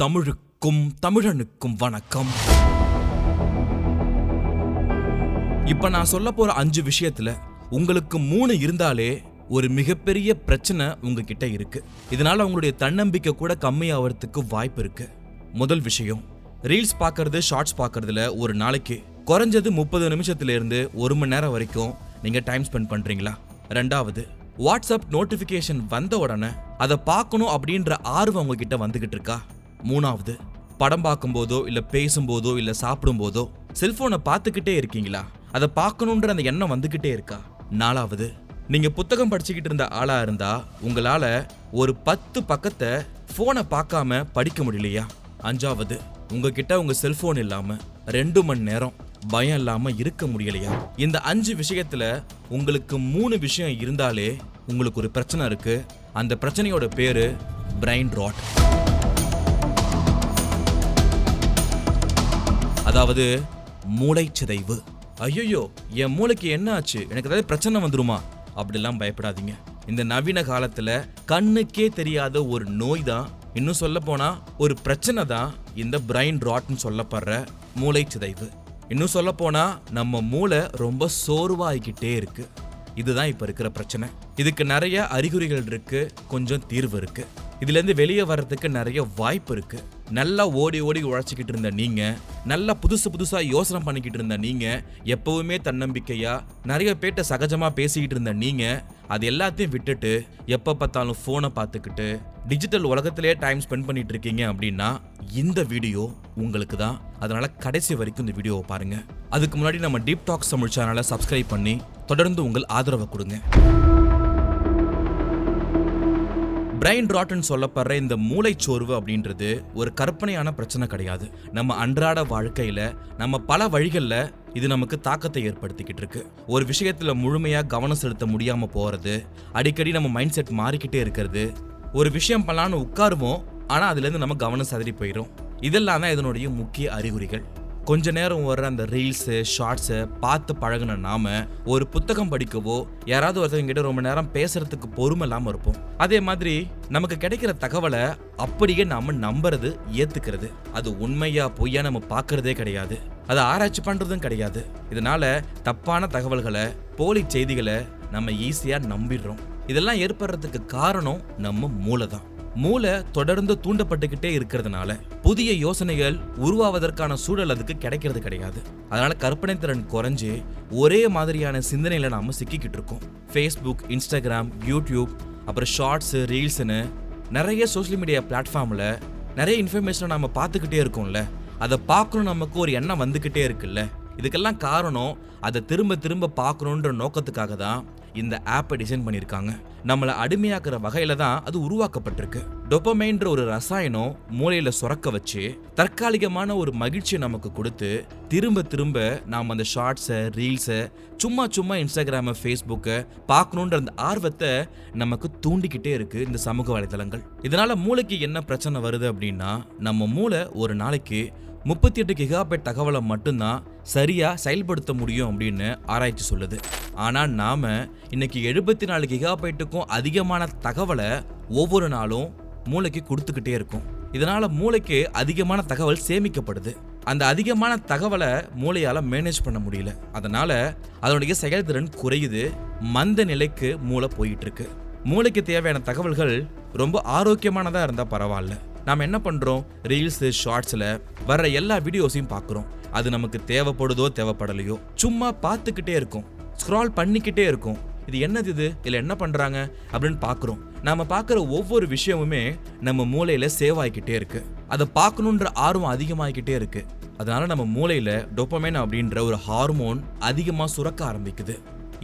தமிழுக்கும் தமிழனுக்கும் வணக்கம். இப்ப நான் சொல்ல போற அஞ்சு விஷயத்துல உங்களுக்கு மூணு இருந்தாலே ஒரு மிகப்பெரிய பிரச்சனை உங்ககிட்ட இருக்கு. இதனால உங்களுடைய தன்னம்பிக்கை கூட கம்மியாகிறதுக்கு வாய்ப்பு இருக்கு. முதல் விஷயம் ரீல்ஸ் பார்க்கறது ஷார்ட்ஸ் பார்க்கறதுல ஒரு நாளைக்கு குறைஞ்சது முப்பது நிமிஷத்துலேருந்து ஒரு மணி நேரம் வரைக்கும் நீங்க டைம் ஸ்பெண்ட் பண்றீங்களா? ரெண்டாவது வாட்ஸ்அப் நோட்டிஃபிகேஷன் வந்த உடனே அதை பார்க்கணும் அப்படின்ற ஆர்வம் உங்ககிட்ட வந்துகிட்டு இருக்கா? மூணாவது படம் பார்க்கும்போதோ இல்லை பேசும்போதோ இல்லை சாப்பிடும்போதோ செல்ஃபோனை பார்த்துக்கிட்டே இருக்கீங்களா? அதை பார்க்கணுன்ற அந்த எண்ணம் வந்துக்கிட்டே இருக்கா? நாலாவது நீங்கள் புத்தகம் படிச்சுக்கிட்டு இருந்த ஆளாக இருந்தால் உங்களால் ஒரு பத்து பக்கத்தை ஃபோனை பார்க்காம படிக்க முடியலையா? அஞ்சாவது உங்ககிட்ட உங்கள் செல்ஃபோன் இல்லாமல் ரெண்டு மணி நேரம் பயம் இல்லாமல் இருக்க முடியலையா? இந்த அஞ்சு விஷயத்தில் உங்களுக்கு மூணு விஷயம் இருந்தாலே உங்களுக்கு ஒரு பிரச்சனை இருக்குது அந்த பிரச்சனையோட பேர் பிரைன் ராட் அதாவது மூளை சிதைவு ஐயோ என் மூளைக்கு என்ன ஆச்சு? எனக்கு ஏதாவது பிரச்சனை வந்துருமா? அப்படிலாம் பயப்படாதீங்க. இந்த நவீன காலத்துல கண்ணுக்கே தெரியாத ஒரு நோய் தான் இன்னும் சொல்ல போனா ஒரு பிரச்சனை தான் இந்த பிரைன் ராட்னு சொல்லப்படுற மூளை சிதைவு இன்னும் சொல்ல போனா நம்ம மூளை ரொம்ப சோர்வாகிக்கிட்டே இருக்கு. இதுதான் இப்ப இருக்கிற பிரச்சனை. இதுக்கு நிறைய அறிகுறிகள் இருக்கு கொஞ்சம் தீர்வு இருக்கு. இதுல இருந்து வெளியே வர்றதுக்கு நிறைய வாய்ப்பு இருக்கு. நல்லா ஓடி ஓடி உழைச்சிக்கிட்டு இருந்த நீங்கள் நல்லா புதுசு புதுசாக யோசனை பண்ணிக்கிட்டு இருந்த நீங்கள் எப்போவுமே தன்னம்பிக்கையாக நிறைய பேர்ட்ட சகஜமாக பேசிக்கிட்டு இருந்த நீங்கள் அது எல்லாத்தையும் விட்டுட்டு எப்போ பார்த்தாலும் ஃபோனை பார்த்துக்கிட்டு டிஜிட்டல் உலகத்திலே டைம் ஸ்பெண்ட் பண்ணிட்டு இருக்கீங்க அப்படின்னா இந்த வீடியோ உங்களுக்கு தான். அதனால் கடைசி வரைக்கும் இந்த வீடியோவை பாருங்கள் அதுக்கு முன்னாடி நம்ம டீப் டாக்ஸ் தமிழ் சேனலை சப்ஸ்கிரைப் பண்ணி தொடர்ந்து உங்கள் ஆதரவை கொடுங்க. பிரைன் ராட்டன் சொல்லப்படுற இந்த மூளைச்சோர்வு அப்படின்றது ஒரு கற்பனையான பிரச்சனை கிடையாது. நம்ம அன்றாட வாழ்க்கையில் நம்ம பல வழிகளில் இது நமக்கு தாக்கத்தை ஏற்படுத்திக்கிட்டு இருக்கு. ஒரு விஷயத்தில் முழுமையாக கவனம் செலுத்த முடியாமல் போகிறது அடிக்கடி நம்ம மைண்ட் செட் மாறிக்கிட்டே இருக்கிறது ஒரு விஷயம் பண்ணலான்னு உட்காருவோம் ஆனால் அதுலேருந்து நம்ம கவனம் சதறி போயிடும் இதெல்லாம் தான் இதனுடைய முக்கிய அறிகுறிகள். கொஞ்ச நேரம் வர்ற அந்த ரீல்ஸு ஷார்ட்ஸை பார்த்து பழகின நாம ஒரு புத்தகம் படிக்கவோ யாராவது ஒருத்தவங்க கிட்ட ரொம்ப நேரம் பேசுறதுக்கு பொறுமை இல்லாமல் இருப்போம். அதே மாதிரி நமக்கு கிடைக்கிற தகவலை அப்படியே நாம நம்புறது ஏத்துக்கிறது. அது உண்மையா பொய்யா நம்ம பார்க்கறதே கிடையாது. அதை ஆராய்ச்சி பண்றதும் கிடையாது. இதனால தப்பான தகவல்களை போலி செய்திகளை நம்ம ஈஸியா நம்பிடுறோம். இதெல்லாம் ஏற்படுறதுக்கு காரணம் நம்ம மூளை தான் மூளை தொடர்ந்து தூண்டப்பட்டுக்கிட்டே இருக்கிறதுனால புதிய யோசனைகள் உருவாவதற்கான சூழல் அதுக்கு கிடைக்கிறது கிடையாது. அதனால கற்பனை திறன் குறைஞ்சு ஒரே மாதிரியான சிந்தனையில நாம சிக்கிக்கிட்டு இருக்கோம். ஃபேஸ்புக் இன்ஸ்டாகிராம் யூடியூப் அப்புறம் ஷார்ட்ஸு ரீல்ஸ்னு நிறைய சோஷியல் மீடியா பிளாட்ஃபார்மில் நிறைய இன்ஃபர்மேஷனை நம்ம பார்த்துக்கிட்டே இருக்கோம்ல. அதை பார்க்கணும் நமக்கு ஒரு எண்ணம் வந்துக்கிட்டே இருக்குல்ல. இதுக்கெல்லாம் காரணம் அதை திரும்ப திரும்ப பார்க்கணுன்ற நோக்கத்துக்காக தான் இந்த ஆப்பை டிசைன் பண்ணியிருக்காங்க. நம்மளை அடிமையாக்குற வகையில தான் அது உருவாக்கப்பட்டிருக்கு. டொப்பமைன்ற ஒரு ரசாயனம் மூளையில சுரக்க வச்சு தற்காலிகமான ஒரு மகிழ்ச்சியை நமக்கு கொடுத்து திரும்ப திரும்ப நாம் அந்த ஷார்ட்ஸை ரீல்ஸை சும்மா சும்மா இன்ஸ்டாகிராமை ஃபேஸ்புக்கை பார்க்கணுன்ற அந்த ஆர்வத்தை நமக்கு தூண்டிக்கிட்டே இருக்கு இந்த சமூக வலைதளங்கள் இதனால மூளைக்கு என்ன பிரச்சனை வருது அப்படின்னா நம்ம மூளை ஒரு நாளைக்கு முப்பத்தி எட்டு கிகாபைட் தகவலை மட்டும்தான் சரியாக செயல்படுத்த முடியும் அப்படின்னு ஆராய்ச்சி சொல்லுது. ஆனால் நாம் இன்னைக்கு எழுபத்தி நாலு கிகாபைட்டுக்கும் அதிகமான தகவலை ஒவ்வொரு நாளும் மூளைக்கு கொடுத்துக்கிட்டே இருக்கும். இதனால் மூளைக்கு அதிகமான தகவல் சேமிக்கப்படுது. அந்த அதிகமான தகவலை மூளையால் மேனேஜ் பண்ண முடியல. அதனால் அதனுடைய செயல்திறன் குறையுது. மந்த நிலைக்கு மூளை போயிட்டுருக்கு மூளைக்கு தேவையான தகவல்கள் ரொம்ப ஆரோக்கியமானதாக இருந்தால் பரவாயில்ல. நாம் என்ன பண்ணுறோம் ரீல்ஸு ஷார்ட்ஸில் வர்ற எல்லா வீடியோஸையும் பார்க்குறோம். அது நமக்கு தேவைப்படுதோ தேவைப்படலையோ. சும்மா பார்த்துக்கிட்டே இருக்கும். ஸ்க்ரால் பண்ணிக்கிட்டே இருக்கும். இது என்னது இது? இதில் என்ன பண்ணுறாங்க அப்படின்னு பார்க்குறோம். நாம் பார்க்குற ஒவ்வொரு விஷயமுமே நம்ம மூளையில் சேவ் ஆகிக்கிட்டே இருக்கு. அதை பார்க்கணுன்ற ஆர்வம் அதிகமாகிக்கிட்டே இருக்கு. அதனால நம்ம மூளையில் டொப்பமேன் அப்படின்ற ஒரு ஹார்மோன் அதிகமாக சுரக்க ஆரம்பிக்குது.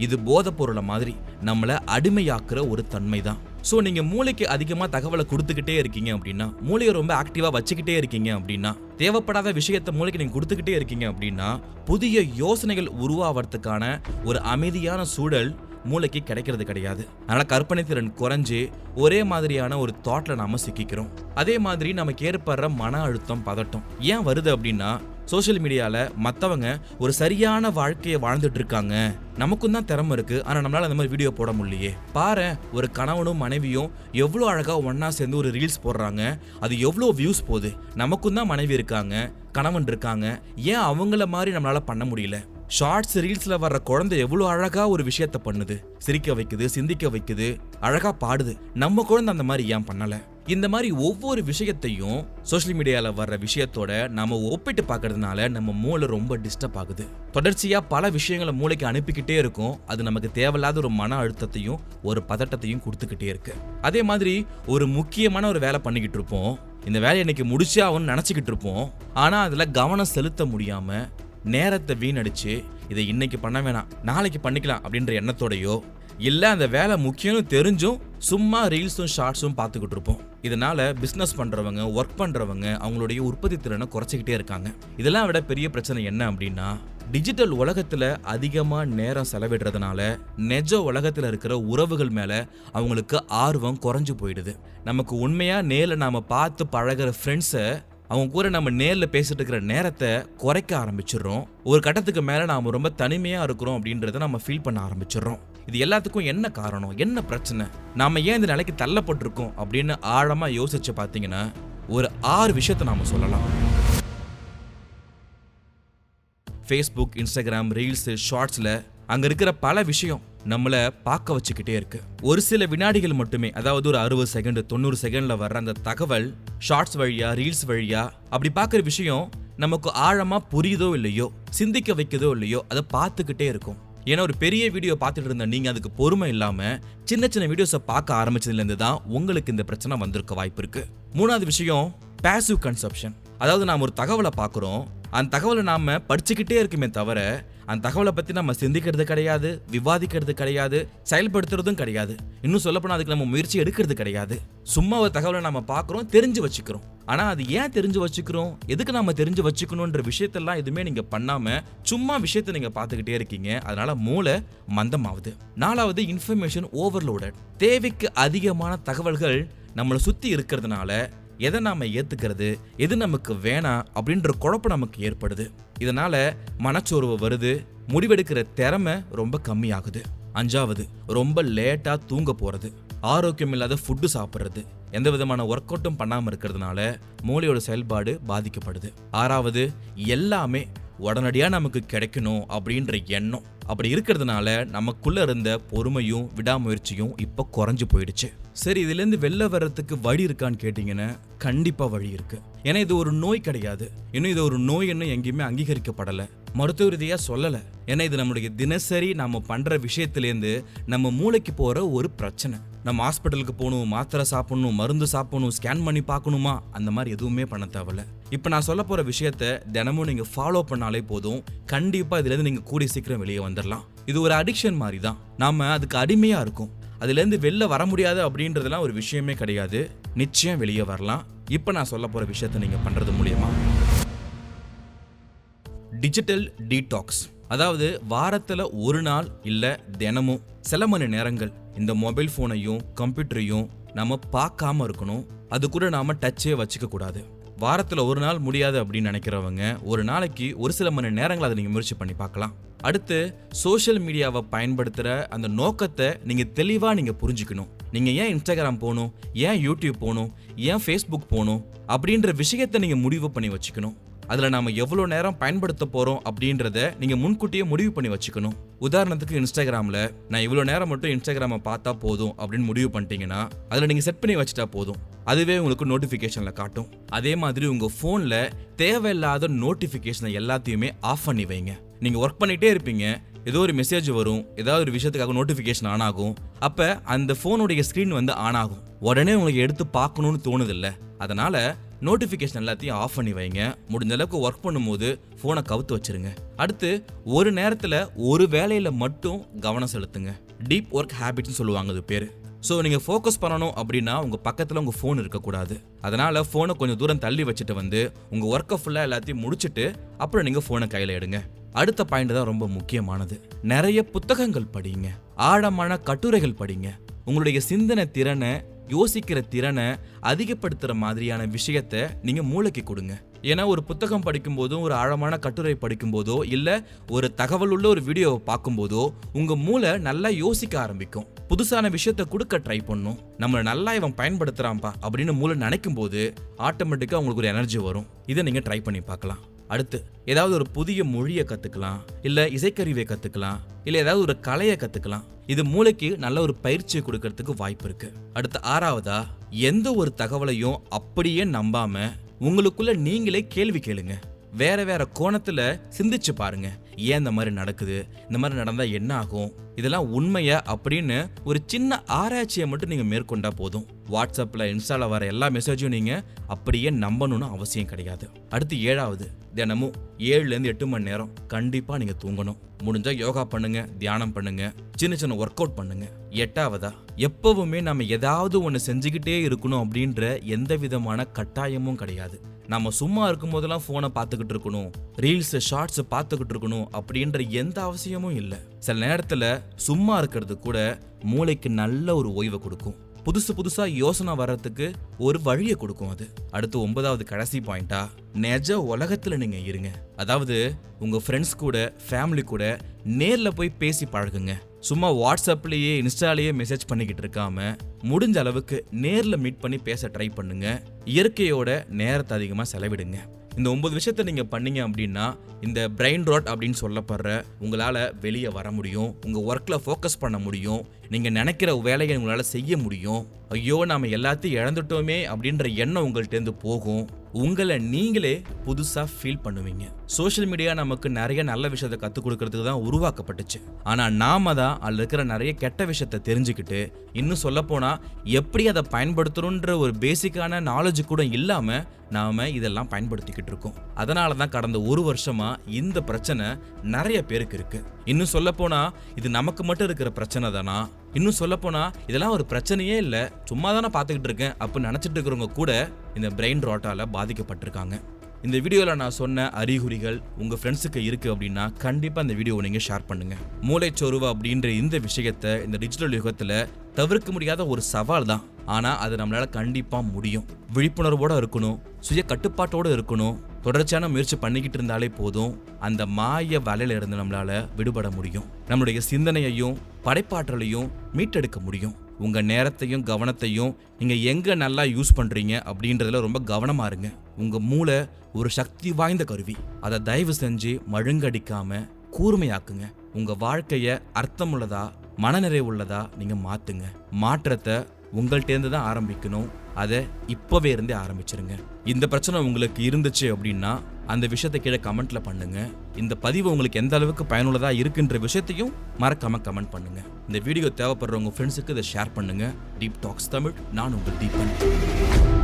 இது போதை பொருளை மாதிரி நம்மளை அடிமையாக்குற ஒரு தன்மை தான் ஸோ நீங்கள் மூளைக்கு அதிகமாக தகவலை கொடுத்துக்கிட்டே இருக்கீங்க அப்படின்னா மூளையை ரொம்ப ஆக்டிவாக வச்சுக்கிட்டே இருக்கீங்க அப்படின்னா தேவைப்படாத விஷயத்த மூளைக்கு நீங்கள் கொடுத்துக்கிட்டே இருக்கீங்க அப்படின்னா புதிய யோசனைகள் உருவாவதுக்கான ஒரு அமைதியான சூழல் மூளைக்கு கிடைக்கிறது கிடையாது. அதனால் கற்பனை திறன் குறைஞ்சு ஒரே மாதிரியான ஒரு தாட்டில் நாம் சிக்கிக்கிறோம். அதே மாதிரி நமக்கு ஏற்படுற மன அழுத்தம் பதட்டம் ஏன் வருது அப்படின்னா சோஷியல் மீடியாவில் மற்றவங்க ஒரு சரியான வாழ்க்கையை வாழ்ந்துட்டு இருக்காங்க. நமக்கும் தான் திறமை இருக்கு. ஆனால் நம்மளால் அந்த மாதிரி வீடியோ போட முடியலையே. பாரு ஒரு கணவனும் மனைவியும் எவ்வளோ அழகாக ஒன்றா சேர்ந்து ஒரு ரீல்ஸ் போடுறாங்க. அது எவ்வளோ வியூஸ் போகுது. நமக்கும் தான் மனைவி இருக்காங்க கணவன் இருக்காங்க. ஏன் அவங்கள மாதிரி நம்மளால் பண்ண முடியல? ஷார்ட்ஸ் ரீல்ஸில் வர்ற குழந்தை எவ்வளோ அழகாக ஒரு விஷயத்த பண்ணுது. சிரிக்க வைக்குது சிந்திக்க வைக்குது அழகாக பாடுது. நம்ம குழந்தை அந்த மாதிரி ஏன் பண்ணலை? இந்த மாதிரி ஒவ்வொரு விஷயத்தையும் சோஷியல் மீடியாவில் வர்ற விஷயத்தோட நம்ம ஒப்பிட்டு பார்க்கறதுனால நம்ம மூளை ரொம்ப டிஸ்டர்ப் ஆகுது. தொடர்ச்சியாக பல விஷயங்களை மூளைக்கு அனுப்பிக்கிட்டே இருக்கும். அது நமக்கு தேவையில்லாத ஒரு மன அழுத்தத்தையும் ஒரு பதட்டத்தையும் கொடுத்துக்கிட்டே இருக்கு. அதே மாதிரி ஒரு முக்கியமான ஒரு வேலை பண்ணிக்கிட்டு இருப்போம். இந்த வேலையை இன்னைக்கு முடிச்சாகும்னு நினச்சிக்கிட்டு இருப்போம். ஆனால் அதில் கவனம் செலுத்த முடியாமல் நேரத்தை வீணடிச்சு இதை இன்னைக்கு பண்ண வேணாம் நாளைக்கு பண்ணிக்கலாம் அப்படின்ற எண்ணத்தோடையோ இல்லை அந்த வேலை முக்கியம்னு தெரிஞ்சும் சும்மா ரீல்ஸும் ஷார்ட்ஸும் பார்த்துக்கிட்டு இருப்போம். இதனால பிஸ்னஸ் பண்றவங்க ஒர்க் பண்றவங்க அவங்களுடைய உற்பத்தி திறனை குறைச்சிக்கிட்டே இருக்காங்க. இதெல்லாம் விட பெரிய பிரச்சனை என்ன அப்படின்னா டிஜிட்டல் உலகத்துல அதிகமா நேரம் செலவிடுறதுனால நெஜ உலகத்துல இருக்கிற உறவுகள் மேல அவங்களுக்கு ஆர்வம் குறைஞ்சு போயிடுது. நமக்கு உண்மையா நேர்ல நாம பார்த்து பழகுற ஃப்ரெண்ட்ஸை அவங்க கூட நம்ம நேரில் பேசிட்டு இருக்கிற நேரத்தை குறைக்க ஆரம்பிச்சிடுறோம். ஒரு கட்டத்துக்கு மேலே நாம் ரொம்ப தனிமையாக இருக்கிறோம் அப்படின்றத நம்ம ஃபீல் பண்ண ஆரம்பிச்சிடுறோம். இது எல்லாத்துக்கும் என்ன காரணம்? என்ன பிரச்சனை? நாம ஏன் இந்த நிலைக்கு தள்ளப்பட்டிருக்கோம்? அப்படின்னு ஆழமா யோசிச்சு பார்த்தீங்கன்னா ஒரு ஆறு விஷயத்தை நாம சொல்லலாம். ஃபேஸ்புக் இன்ஸ்டாகிராம் ரீல்ஸு ஷார்ட்ஸில் அங்கே இருக்கிற பல விஷயம் நம்மளை பார்க்க வச்சுக்கிட்டே இருக்கு. ஒரு சில வினாடிகள் மட்டுமே அதாவது ஒரு அறுபது செகண்ட் தொண்ணூறு செகண்டில் வர்ற அந்த தகவல் ஷார்ட்ஸ் வழியா ரீல்ஸ் வழியா அப்படி பார்க்குற விஷயம் நமக்கு ஆழமாக புரியுதோ இல்லையோ சிந்திக்க வைக்குதோ இல்லையோ அதை பார்த்துக்கிட்டே இருக்கும். ஏன்னா ஒரு பெரிய வீடியோ பார்த்துட்டு இருந்த நீங்கள் அதுக்கு பொறுமை இல்லாமல் சின்ன சின்ன வீடியோஸை பார்க்க ஆரம்பிச்சதுலேருந்து தான் உங்களுக்கு இந்த பிரச்சனை வந்திருக்க வாய்ப்பு இருக்குது மூணாவது விஷயம் பேசிவ் கன்சப்ஷன் அதாவது நாம் ஒரு தகவலை பார்க்குறோம். அந்த தகவலை நாம் படிச்சுக்கிட்டே இருக்குமே தவிர அந்த தகவலை பற்றி நம்ம சிந்திக்கிறது கிடையாது விவாதிக்கிறது கிடையாது செயல்படுத்துறதும் கிடையாது. இன்னும் சொல்லப்போனால் அதுக்கு நம்ம முயற்சி எடுக்கிறது கிடையாது. சும்மா ஒரு தகவலை நம்ம பார்க்குறோம் தெரிஞ்சு வச்சுக்கிறோம். ஆனால் அது ஏன் தெரிஞ்சு வச்சுக்கிறோம்? எதுக்கு நம்ம தெரிஞ்சு வச்சுக்கணுன்ற விஷயத்தெல்லாம் எதுவுமே நீங்கள் பண்ணாமல் சும்மா விஷயத்தை நீங்கள் பார்த்துக்கிட்டே இருக்கீங்க. அதனால் மூளை மந்தமாகுது. நாலாவது இன்ஃபர்மேஷன் ஓவர்லோடட் தேவைக்கு அதிகமான தகவல்கள் நம்மளை சுற்றி இருக்கிறதுனால எதை நாம் ஏற்றுக்கிறது எது நமக்கு வேணாம் அப்படின்ற குழப்பம் நமக்கு ஏற்படுது. இதனால் மனச்சோர்வு வருது முடிவெடுக்கிற திறமை ரொம்ப கம்மியாகுது. அஞ்சாவது ரொம்ப லேட்டாக தூங்க போகிறது ஆரோக்கியம் இல்லாத ஃபுட்டு சாப்பிட்றது. எந்த விதமான ஒர்க் அவுட்டும் பண்ணாமல் இருக்கிறதுனால மூளையோட செயல்பாடு பாதிக்கப்படுது. ஆறாவது எல்லாமே உடனடியாக நமக்கு கிடைக்கணும் அப்படின்ற எண்ணம். அப்படி இருக்கிறதுனால நமக்குள்ளே இருந்த பொறுமையும் விடாமுயற்சியும் இப்போ குறைஞ்சு போயிடுச்சு. சரி இதுலேருந்து வெளில வர்றதுக்கு வழி இருக்கான்னு கேட்டிங்கன்னா கண்டிப்பாக வழி இருக்குது ஏன்னா இது ஒரு நோய் கிடையாது. இன்னும் இது ஒரு நோய் என்ன எங்கேயுமே அங்கீகரிக்கப்படலை. மருத்துவ ரீதியாக சொல்லலை. ஏன்னா இது நம்மளுடைய தினசரி நம்ம பண்ணுற விஷயத்துலேருந்து நம்ம மூளைக்கு போகிற ஒரு பிரச்சனை. நம்ம ஹாஸ்பிட்டலுக்கு போகணும் மாத்திரை சாப்பிடணும் மருந்து சாப்பிடணும் ஸ்கேன் பண்ணி பார்க்கணுமா? அந்த மாதிரி எதுவுமே பண்ண தேவையில்ல. இப்போ நான் சொல்ல போகிற விஷயத்த தினமும் நீங்கள் ஃபாலோ பண்ணாலே போதும். கண்டிப்பாக இதுலேருந்து நீங்கள் கூடிய சீக்கிரம் வெளியே வந்துடலாம் இது ஒரு அடிக்ஷன் மாதிரி தான் நாம் அதுக்கு அடிமையாக இருக்கும். அதுலேருந்து வெளில வர முடியாது அப்படின்றதெல்லாம் ஒரு விஷயமே கிடையாது. நிச்சயம் வெளியே வரலாம். இப்போ நான் சொல்ல போகிற விஷயத்த நீங்கள் பண்ணுறது மூலியமா. டிஜிட்டல் டீடாக்ஸ் அதாவது வாரத்தில் ஒரு நாள் இல்லை தினமும் சில மணி நேரங்கள் இந்த மொபைல் ஃபோனையும் கம்ப்யூட்டரையும் நம்ம பார்க்காம இருக்கணும். அது கூட நாம டச்சே வச்சுக்க கூடாது வாரத்தில் ஒரு நாள் முடியாது அப்படின்னு நினைக்கிறவங்க ஒரு நாளைக்கு ஒரு சில மணி நேரங்கள் அதை நீங்கள் முயற்சி பண்ணி பார்க்கலாம். அடுத்து சோஷியல் மீடியாவை பயன்படுத்துகிற அந்த நோக்கத்தை நீங்கள் தெளிவாக நீங்கள் புரிஞ்சுக்கணும். நீங்கள் ஏன் இன்ஸ்டாகிராம் போகணும் ஏன் யூடியூப் போகணும் ஏன் ஃபேஸ்புக் போகணும் அப்படின்ற விஷயத்தை நீங்கள் முடிவு பண்ணி வச்சுக்கணும். அதில் நாம் எவ்வளோ நேரம் பயன்படுத்த போகிறோம் அப்படின்றத நீங்கள் முன்கூட்டியே முடிவு பண்ணி வச்சுக்கணும். உதாரணத்துக்கு இன்ஸ்டாகிராமில் நான் இவ்வளோ நேரம் மட்டும் இன்ஸ்டாகிராமை பார்த்தா போதும் அப்படின்னு முடிவு பண்ணிட்டீங்கன்னா அதில் நீங்கள் செட் பண்ணி வச்சுட்டா போதும். அதுவே உங்களுக்கு நோட்டிஃபிகேஷனில் காட்டும். அதே மாதிரி உங்கள் ஃபோனில் தேவையில்லாத நோட்டிஃபிகேஷனை எல்லாத்தையுமே ஆஃப் பண்ணி வைங்க. நீங்கள் ஒர்க் பண்ணிகிட்டே இருப்பீங்க ஏதோ ஒரு மெசேஜ் வரும் ஏதாவது ஒரு விஷயத்துக்காக நோட்டிஃபிகேஷன் ஆன் ஆகும். அப்போ அந்த ஃபோனுடைய ஸ்க்ரீன் வந்து ஆன் ஆகும். உடனே உங்களுக்கு எடுத்து பார்க்கணும்னு தோணுதில்ல அதனால் நோட்டிஃபிகேஷன் எல்லாத்தையும் ஆஃப் பண்ணி வைங்க. முடிஞ்ச அளவுக்கு ஒர்க் பண்ணும்போது ஃபோனை கவுத்து வச்சிருங்க. அடுத்து ஒரு நேரத்தில் ஒரு வேலையில் மட்டும் கவனம் செலுத்துங்க. டீப் ஒர்க் ஹேபிட்னு சொல்லுவாங்க அது பேர். ஸோ நீங்கள் ஃபோக்கஸ் பண்ணணும் அப்படின்னா உங்கள் பக்கத்தில் உங்கள் ஃபோன் இருக்கக்கூடாது. அதனால் ஃபோனை கொஞ்சம் தூரம் தள்ளி வச்சுட்டு வந்து உங்கள் ஒர்க்கை ஃபுல்லாக எல்லாத்தையும் முடிச்சுட்டு அப்புறம் நீங்கள் ஃபோனை கையில் எடுங்க. அடுத்த பாயிண்ட் தான் ரொம்ப முக்கியமானது. நிறைய புத்தகங்கள் படிங்க. ஆழமான கட்டுரைகள் படிங்க. உங்களுடைய சிந்தனை திறனை யோசிக்கிற திறனை அதிகப்படுத்துகிற மாதிரியான விஷயத்த நீங்கள் மூளைக்கு கொடுங்க. ஏன்னா ஒரு புத்தகம் படிக்கும்போதோ ஒரு ஆழமான கட்டுரை படிக்கும்போதோ இல்லை ஒரு தகவல் உள்ள ஒரு வீடியோவை பார்க்கும்போதோ உங்கள் மூளை நல்லா யோசிக்க ஆரம்பிக்கும். புதுசான விஷயத்த கொடுக்க ட்ரை பண்ணும். நம்மளை நல்லா இவன் பயன்படுத்துகிறான்ப்பா அப்படின்னு மூளை நினைக்கும் போது ஆட்டோமேட்டிக்காக உங்களுக்கு ஒரு எனர்ஜி வரும். இதை நீங்கள் ட்ரை பண்ணி பார்க்கலாம். அடுத்து ஏதாவது ஒரு புதிய மொழியை கற்றுக்கலாம் இல்லை இசைக்கருவியை கற்றுக்கலாம் இல்லை ஏதாவது ஒரு கலையை கற்றுக்கலாம் இது மூளைக்கு நல்ல ஒரு பயிற்சியை கொடுக்கறதுக்கு வாய்ப்பு இருக்கு. அடுத்து ஆறாவதா எந்த ஒரு தகவலையும் அப்படியே நம்பாம உங்களுக்குள்ள நீங்களே கேள்வி கேளுங்க. வேற வேற கோணத்துல சிந்திச்சு பாருங்க. ஏன் இந்த மாதிரி நடக்குது? இந்த மாதிரி நடந்தா என்ன ஆகும்? இதெல்லாம் உண்மையா அப்படின்னு ஒரு சின்ன ஆராய்ச்சியை மட்டும் நீங்க மேற்கொண்டா போதும். வாட்ஸ்அப்ல இன்ஸ்டால வர எல்லா மெசேஜும் நீங்க அப்படியே நம்பணும்னு அவசியம் கிடையாது. அடுத்து ஏழாவது தினமும் ஏழுல இருந்து எட்டு மணி நேரம் கண்டிப்பா நீங்க தூங்கணும். முடிஞ்சா யோகா பண்ணுங்க தியானம் பண்ணுங்க சின்ன சின்ன ஒர்க் அவுட் பண்ணுங்க. எட்டாவதா எப்பவுமே நம்ம ஏதாவது ஒன்று செஞ்சுக்கிட்டே இருக்கணும் அப்படின்ற எந்த விதமான கட்டாயமும் கிடையாது. நம்ம சும்மா இருக்கும் போதெல்லாம் ஃபோனை பார்த்துக்கிட்டு இருக்கணும். ரீல்ஸ் ஷார்ட்ஸ் பார்த்துக்கிட்டு இருக்கணும் அப்படின்ற எந்த அவசியமும் இல்லை. சில நேரத்தில் சும்மா இருக்கிறது கூட மூளைக்கு நல்ல ஒரு ஓய்வை கொடுக்கும். புதுசு புதுசாக யோசனை வர்றதுக்கு ஒரு வழியை கொடுக்கும் அது. அடுத்து ஒன்பதாவது கடைசி பாயிண்டா நெஜ உலகத்தில் நீங்கள் இருங்க. அதாவது உங்கள் ஃப்ரெண்ட்ஸ் கூட ஃபேமிலி கூட நேரில் போய் பேசி பழகுங்க. சும்மா வாட்ஸ்அப்லேயே இன்ஸ்டாலேயே மெசேஜ் பண்ணிக்கிட்டு இருக்காம முடிஞ்ச அளவுக்கு நேரில் மீட் பண்ணி பேச ட்ரை பண்ணுங்க. இயற்கையோட நேரத்தை அதிகமாக செலவிடுங்க. இந்த ஒன்பது விஷயத்த நீங்கள் பண்ணீங்க அப்படின்னா இந்த பிரெயின் ராட் அப்படின்னு சொல்லப்படுற உங்களால் வெளியே வர முடியும். உங்கள் ஒர்க்கில் ஃபோக்கஸ் பண்ண முடியும். நீங்கள் நினைக்கிற வேலையை உங்களால் செய்ய முடியும். ஐயோ நாம எல்லாத்தையும் இழந்துட்டோமே அப்படின்ற எண்ணம் உங்கள்கிட்டேருந்து போகும். உங்களை நீங்களே புதுசாக ஃபீல் பண்ணுவீங்க. சோஷியல் மீடியா நமக்கு நிறைய நல்ல விஷயத்தை கற்றுக் கொடுக்கறதுக்கு தான் உருவாக்கப்பட்டுச்சு. ஆனால் நாம தான் அதில் இருக்கிற நிறைய கெட்ட விஷயத்தை தெரிஞ்சுக்கிட்டு இன்னும் சொல்லப்போனால் எப்படி அதை பயன்படுத்தணுன்ற ஒரு பேசிக்கான நாலேஜ் கூட இல்லாமல் நாம் இதெல்லாம் பயன்படுத்திக்கிட்டு இருக்கோம். அதனால தான் கடந்த ஒரு வருஷமாக இந்த பிரச்சனை நிறைய பேருக்கு இருக்குது இன்னும் சொல்லப்போனால் இது நமக்கு மட்டும் இருக்கிற பிரச்சனை தானா? இன்னும் சொல்லப்போனால் இதெல்லாம் ஒரு பிரச்சனையே இல்லை. சும்மா தானே பார்த்துக்கிட்டு இருக்கேன் அப்படின்னு நினச்சிட்டு இருக்கிறவங்க கூட இந்த பிரெயின் ராட்டால் பாதிக்கப்பட்டிருக்காங்க. இந்த வீடியோவில் நான் சொன்ன அறிகுறிகள் உங்கள் ஃப்ரெண்ட்ஸுக்கு இருக்குது அப்படின்னா கண்டிப்பாக இந்த வீடியோவை நீங்கள் ஷேர் பண்ணுங்கள் மூளைச்சோர்வு அப்படின்ற இந்த விஷயத்தை இந்த டிஜிட்டல் யுகத்தில் தவிர்க்க முடியாத ஒரு சவால் தான். ஆனால் அது நம்மளால் கண்டிப்பாக முடியும். விழிப்புணர்வோடு இருக்கணும் சுய கட்டுப்பாட்டோடு இருக்கணும் தொடர்ச்சியான முயற்சி பண்ணிக்கிட்டு இருந்தாலே போதும் அந்த மாய வலையில இருந்து நம்மளால் விடுபட முடியும். நம்மளுடைய சிந்தனையையும் படைப்பாற்றலையும் மீட்டெடுக்க முடியும். உங்கள் நேரத்தையும் கவனத்தையும் நீங்கள் எங்கே நல்லா யூஸ் பண்ணுறீங்க அப்படின்றதுல ரொம்ப கவனமாக இருங்க. உங்கள் மூளை ஒரு சக்தி வாய்ந்த கருவி. அதை தயவு செஞ்சு மழுங்கடிக்காமல் கூர்மையாக்குங்க. உங்கள் வாழ்க்கையை அர்த்தமுள்ளதா மனநிறைவுள்ளதா நீங்கள் மாற்றுங்க மாற்றத்தை உங்கள்கிட்டேருந்து தான் ஆரம்பிக்கணும். அதை இப்போவே இருந்தே ஆரம்பிச்சிருங்க. இந்த பிரச்சனை உங்களுக்கு இருந்துச்சு அப்படின்னா அந்த விஷயத்தை கீழே கமெண்ட்ல பண்ணுங்க. இந்த பதிவு உங்களுக்கு எந்த அளவுக்கு பயனுள்ளதாக இருக்குன்ற விஷயத்தையும் மறக்காம கமெண்ட் பண்ணுங்க. இந்த வீடியோ தேவைப்படுறவங்க ஃப்ரெண்ட்ஸுக்கு இதை ஷேர் பண்ணுங்க. டீப் டாக்ஸ் தமிழ் நான் உங்கள் தீபன்.